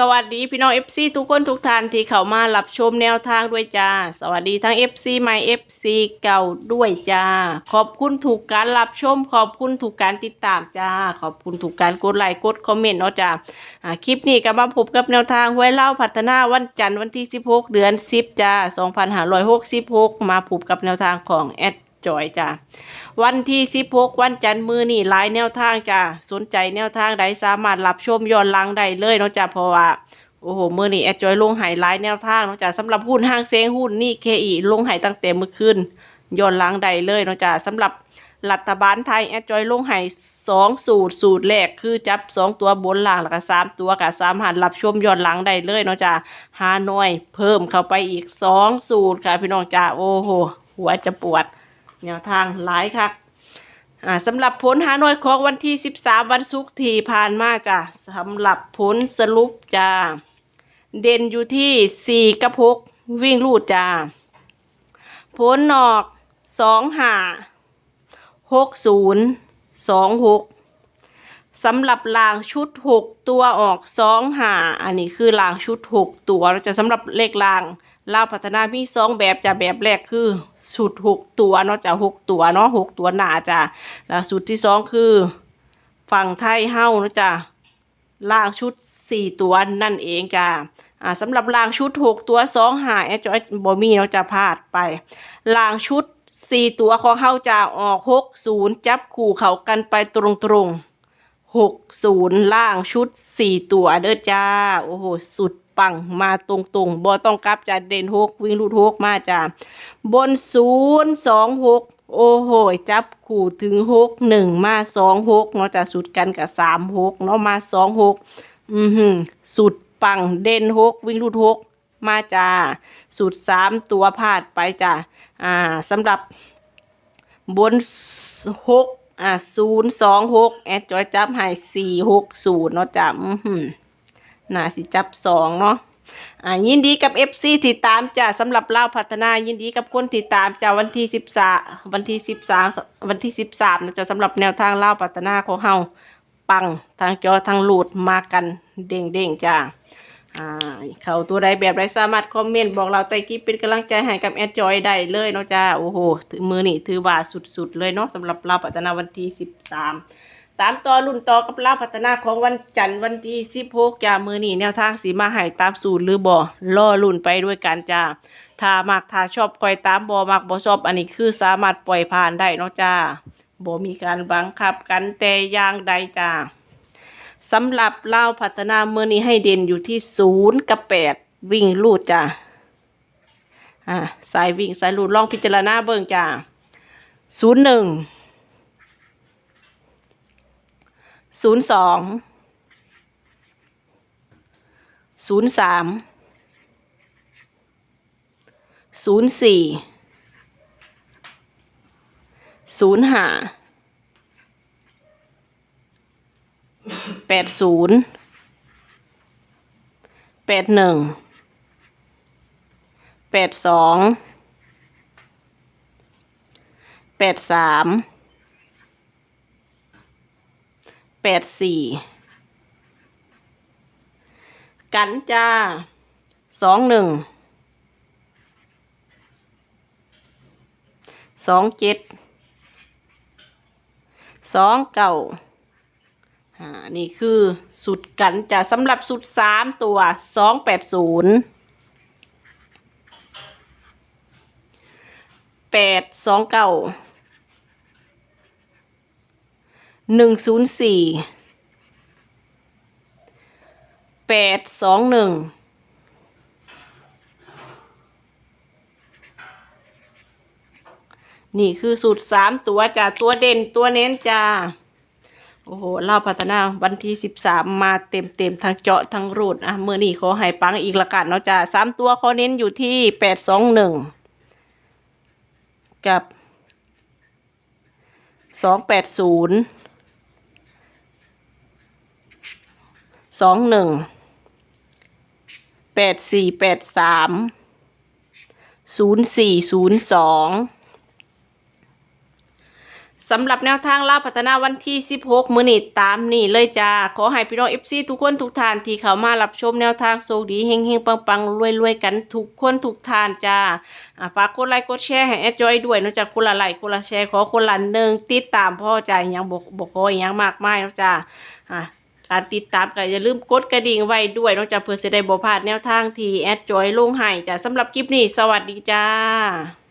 สวัสดีพี่น้อง FC ทุกคนทุกท่านที่เข้ามารับชมแนวทางด้วยจ้า สวัสดีทั้ง FC ใหม่ FC เก่าด้วยจ้า ขอบคุณถูกการรับชม ขอบคุณถูกการติดตามจ้า ขอบคุณถูกการกดไลค์กดคอมเมนต์เนาะจ้าคลิปนี้ก็มาพบกับแนวทางห้วยเล่าพัฒนาวันจันทร์วันที่ 16 เดือน 10 จ้า 2566 มาพบกับแนวทางของแอด จอยจ้าวันที่16วันจันทร์มือนี่หลายแนวทางจ้าสนใจแนวทางใดสามารถรับชมย้อนหลังได้เลยเนาะจ้าเพราะว่าโอ้โหมือนี่แอดจอยลงหายหลายแนวทางเนาะจ้าสำหรับหุ้นห้างเซงหุ้นนี่เคอีลงหายตั้งแต่เมื่อคืนย้อนหลังได้เลยเนาะจ้าสำหรับรัฐบาลไทยแอดจอยลงหายสองสูตรสูตรแรกคือจับสองตัวบนล่างแล้วก็สามตัวกับสามหันรับชมย้อนหลังได้เลยเนาะจ้าหาหน่วยเพิ่มเข้าไปอีกสองสูตรค่ะพี่น้องจ้าโอ้โหหัวจะปวด แนวทางหลายค่ะสำหรับผลหาหน่วยของวันที่ 13 วันศุกร์ที่ผ่านมาจ้ะสำหรับผลสรุปจ้าเด่นอยู่ที่ 4กับ6วิ่งลูดจ้าผลออก2 5 6 0 2 6สำหรับลางชุด 6 ตัวออก2 5อันนี้คือลางชุด 6 ตัวเราจะสำหรับเลขลาง ลาวพัฒนามีสองแบบจ้ะแบบแรกคือสูตรหกตัวเนาะจ้ะหกตัวเนาะหกตัวหนาจ้ะแล้วสูตรที่สองคือ ฝั่งไทยเฮ้าเนาะจ้ะล่างชุดสี่ตัวนั่นเองจ้ะอ่าสำหรับล่างชุดหกตัวสองหาแอดจอยบอมี่เนาะจะพลาดไปล่างชุดสี่ตัวของเฮาจะออกหกศูนย์จับคู่เขากันไปตรงๆหกศูนย์ล่างชุดสี่ตัวเด้อจ้าโอ้โหสุด ปังมาตรงๆบอต้องกลับจะเด่นหกวิ่งรูดหกมาจ้าบนศูนย์สองหกโอ้โหจับขู่ถึงหกหนึ่งมาสองหกเนาะจะสุดกันกับสามหกเนาะมาสองหกอือหือสุดปังเด่นหกวิ่งรูดหกมาจ้าสุดสามตัวพลาดไปจ้าอ่าสำหรับบนหกอ่าศูนย์สองหกแอดจอยจับให้สี่หกศูนย์เนาะจ้ะอือหือ น่าสิจับสองเนาะอ่ายินดีกับเอฟซีที่ตามจ้ะสำหรับเล่าพัฒนายินดีกับคนที่ตามจ้ะวันที่สิบสาวันที่สิบสามวันที่สิบสามนะจ๊ะสำหรับแนวทางเล่าพัฒนาของเฮาปังทางจอทางหลูดมากันเด้งเด้งๆจ้ะอ่าเขาตัวใดแบบใดสามารถคอมเมนต์บอกเราใต้คลิปเป็นกำลังใจให้กับแอดจอยได้เลยเนาะจ้าโอ้โหถือมือนี่ถือว่าสุดๆเลยเนาะสำหรับเราพัฒนาวันที่สิบสาม ตามต่อรุ่นต่อกับเราพัฒนาของวันจันทร์วันที่สิบหกจ้ามือนี่แนวทางสีมาให้ตามสูตรหรือบ่ล่อรุ่นไปด้วยกันจ้าถ้ามักถ้าชอบคอยตามบ่มักบ่ชอบอันนี้คือสามารถปล่อยผ่านได้เนาะจ้าบ่มีการบังคับกันแต่อย่างใดจ้าสำหรับเล่าพัฒนาเมื่อนี้ให้เด่นอยู่ที่ศูนย์กับแปดวิ่งลูดจ้ะอ่าสายวิ่งสายลูดลองพิจารณาเบิ่งจ้ะศูนย์หนึ่ง ศูนย์สองศูนย์สามศูนย์สี่ศูนย์ห้าแปดศูนย์แปดหนึ่งแปดสองแปดสาม แปดสี่กันจ้าสองหนึ่งสองเจ็ดสองเก้าอ่านี่คือสุดกันจะสำหรับสุดสามตัวสองแปดศูนย์แปดสองเก้า หนึ่งศูนย์สี่แปดสองหนึ่งนี่คือสูตรสามตัวจ้ะตัวเด่นตัวเน้นจ้าโอ้โหเล่าพัฒนาวันที่สิบสามมาเต็มเต็มทั้งเจาะทั้งรูดอะเมื่อนี้ขอให้ปังอีกละกันเนาะจ้าสามตัวเขอเน้นอยู่ที่แปดสองหนึ่งกับสองแปดศูนย์ สองหนึ่งแปดสี่แปดสามศูนย์สี่ศูนย์สองสำหรับแนวทางลาวพัฒนาวันที่ 16 มื้อนี้ตามนี่เลยจ้า ขอให้พี่น้อง FC ทุกคนทุกท่านที่เข้ามารับชมแนวทางโชคดีเฮงๆปังๆรวยๆกันทุกคนทุกท่านจ้าฝากกดไลค์กดแชร์ให้แอดจอยด้วยนอกจากคนละไลค์คนละแชร์ขอคนละหนึ่งติดตามพ่อใจยังบอกบอกขออหยังมากมายนะจ้าอะ การติดตามก็อย่าลืมกดกระดิ่งไว้ด้วยนอกจากเพื่อจะได้บ่พลาดแนวทางที่แอดจอยลงให้จ้ะสำหรับคลิปนี้ สวัสดีจ้า